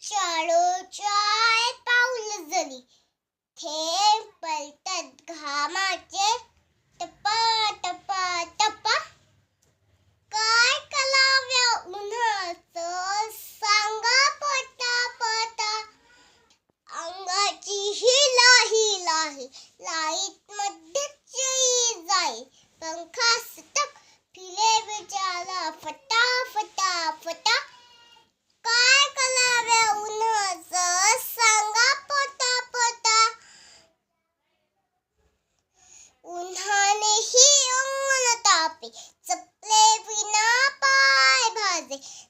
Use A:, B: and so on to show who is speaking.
A: शाळोच्या पाऊल जरी. थे पलटत घामाचे टपा टपा टपा. काय कलाव्या उन्हाचं सांगा पटा पटा अंगाची ही लाही लाही लाइट मध्येच येई जाई पंखा Okay.